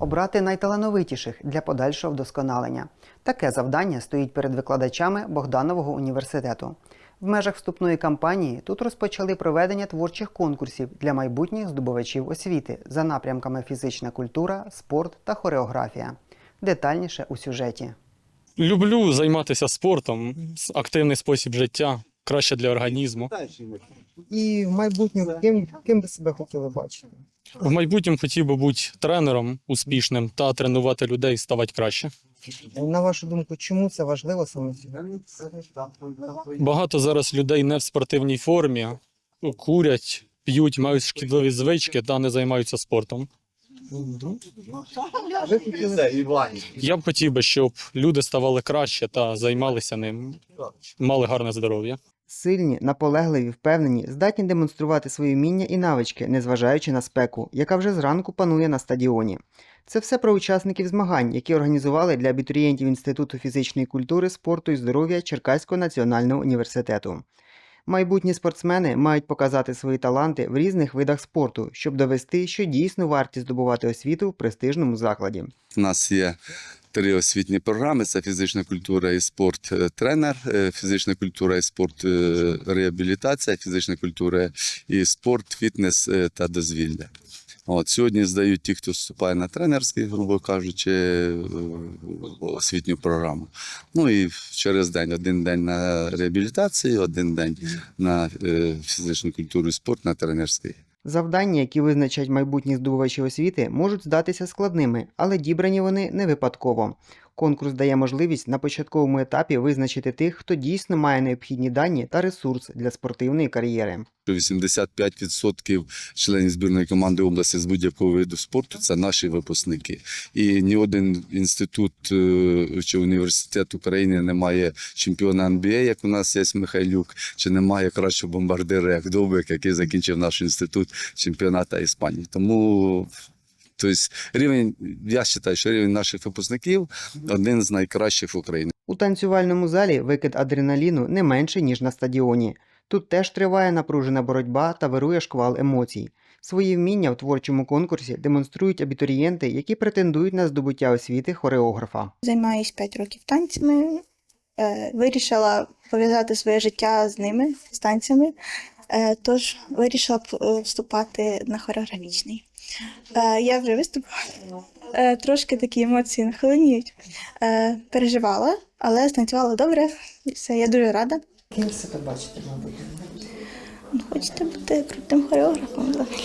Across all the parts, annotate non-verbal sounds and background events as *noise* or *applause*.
обрати найталановитіших для подальшого вдосконалення. Таке завдання стоїть перед викладачами Богданового університету. В межах вступної кампанії тут розпочали проведення творчих конкурсів для майбутніх здобувачів освіти за напрямками фізична культура, спорт та хореографія. Детальніше у сюжеті. Люблю займатися спортом, активний спосіб життя, краще для організму. І в майбутньому ким, ким би себе хотіли бачити? В майбутньому хотів би бути тренером успішним та тренувати людей ставати краще. На вашу думку, чому це важливо саме? Багато зараз людей не в спортивній формі, курять, п'ють, мають шкідливі звички та не займаються спортом. Я б хотів би, щоб люди ставали краще та займалися ним, мали гарне здоров'я. Сильні, наполегливі, впевнені, здатні демонструвати свої вміння і навички, незважаючи на спеку, яка вже зранку панує на стадіоні. Це все про учасників змагань, які організували для абітурієнтів Інституту фізичної культури, спорту і здоров'я Черкаського національного університету. Майбутні спортсмени мають показати свої таланти в різних видах спорту, щоб довести, що дійсно варті здобувати освіту в престижному закладі. У нас є три освітні програми: це фізична культура і спорт е, тренер, е, фізична культура і спорт е, реабілітація, фізична культура і спорт, фітнес та дозвілля. От, сьогодні здають ті, хто вступає на тренерський, грубо кажучи, освітню програму. Ну і через день один день на реабілітації, один день на е, фізичну культуру і спорт на тренерський. Завдання, які визначать майбутні здобувачі освіти, можуть здатися складними, але дібрані вони не випадково. Конкурс дає можливість на початковому етапі визначити тих, хто дійсно має необхідні дані та ресурс для спортивної кар'єри. 85% членів збірної команди області з будь-якого виду спорту це наші випускники. І ні один інститут е, чи університет України не має чемпіона НБА, як у нас є Михайлюк, чи немає кращого бомбардира, як Довбик, який закінчив наш інститут чемпіоната Іспанії. Тому тобто, рівень, я вважаю, що рівень наших випускників один з найкращих в Україні. У танцювальному залі викид адреналіну не менше, ніж на стадіоні. Тут теж триває напружена боротьба та вирує шквал емоцій. Свої вміння в творчому конкурсі демонструють абітурієнти, які претендують на здобуття освіти хореографа. Займаюсь 5 років танцями. Е, Вирішила пов'язати своє життя з ними, з танцями. Е, Тож вирішила е, вступати на хореографічний. Е, Я вже виступила. Трошки такі емоції нахилені. Е, Переживала, але станцювала добре. Все, я дуже рада. Ким себе бачите, мабуть? Ну, Хочете бути крутим хореографом взагалі.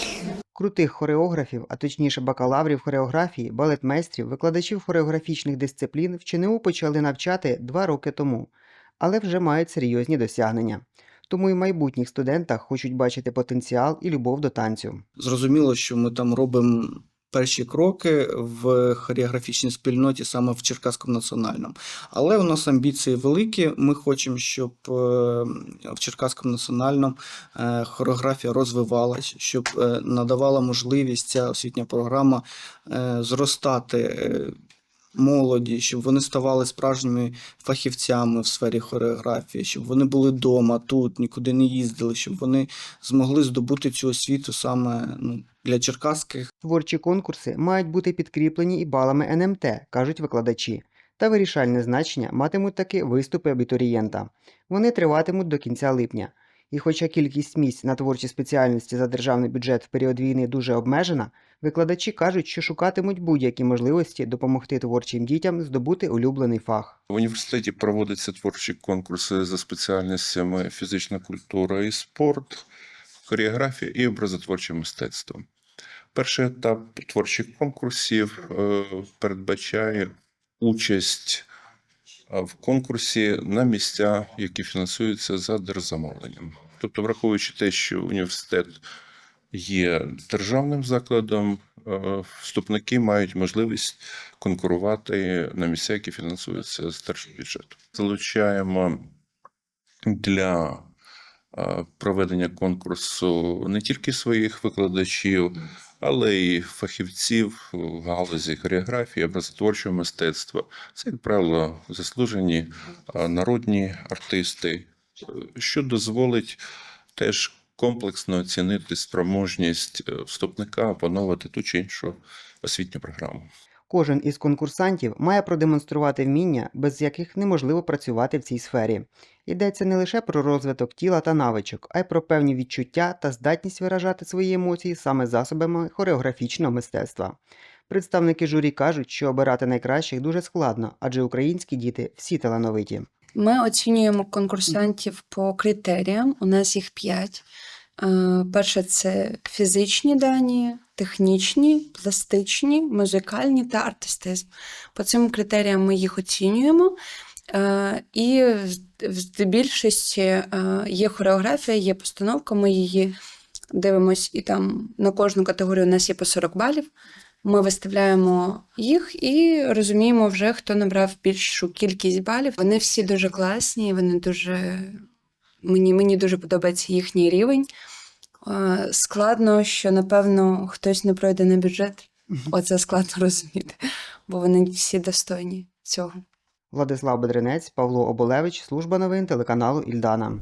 Крутих хореографів, а точніше бакалаврів хореографії, балетмейстрів, викладачів хореографічних дисциплін в ЧНУ почали навчати два роки тому, але вже мають серйозні досягнення. Тому і в майбутніх студентах хочуть бачити потенціал і любов до танцю. Зрозуміло, що ми там робимо перші кроки в хореографічній спільноті саме в Черкаському національному. Але у нас амбіції великі. Ми хочемо, щоб е, в Черкаському національному е, хореографія розвивалась, щоб е, надавала можливість ця освітня програма зростати. Молоді, щоб вони ставали справжніми фахівцями в сфері хореографії, щоб вони були вдома, тут, нікуди не їздили, щоб вони змогли здобути цю освіту саме ну, для черкаських Творчі конкурси мають бути підкріплені і балами НМТ, кажуть викладачі. Та вирішальне значення матимуть таки виступи абітурієнта. Вони триватимуть до кінця липня. І хоча кількість місць на творчі спеціальності за державний бюджет в період війни дуже обмежена, викладачі кажуть, що шукатимуть будь-які можливості допомогти творчим дітям здобути улюблений фах. В університеті проводяться творчі конкурси за спеціальностями фізична культура і спорт, хореографія і образотворче мистецтво. Перший етап творчих конкурсів е, передбачає участь е, в конкурсі на місця, які фінансуються за держзамовленням. Тобто, враховуючи те, що університет є державним закладом, е, вступники мають можливість конкурувати на місця, які фінансуються з держбюджету. Залучаємо для е, проведення конкурсу не тільки своїх викладачів, але й фахівців в галузі хореографії, образотворчого мистецтва. Це, як правило, заслужені е, народні артисти, що дозволить теж комплексно оцінити спроможність е, вступника опановувати ту чи іншу освітню програму. Кожен із конкурсантів має продемонструвати вміння, без яких неможливо працювати в цій сфері. Йдеться не лише про розвиток тіла та навичок, а й про певні відчуття та здатність виражати свої емоції саме засобами хореографічного мистецтва. Представники журі кажуть, що обирати найкращих дуже складно, адже українські діти всі талановиті. Ми оцінюємо конкурсантів по критеріям. У нас їх п'ять. Е, Перше це фізичні дані, технічні, пластичні, музикальні та артистизм. По цим критеріям ми їх оцінюємо. Е, І в- більшості е, є хореографія, є постановка, ми її дивимось, і там на кожну категорію у нас є по 40 балів. Ми виставляємо їх і розуміємо вже, хто набрав більшу кількість балів. Вони всі дуже класні, вони дуже. Мені, мені дуже подобається їхній рівень. Е, Складно, що напевно хтось не пройде на бюджет. Оце складно *laughs* розуміти, бо вони всі достойні цього. Владислав Бедренець, Павло Оболевич, служба новин телеканалу Ільдана.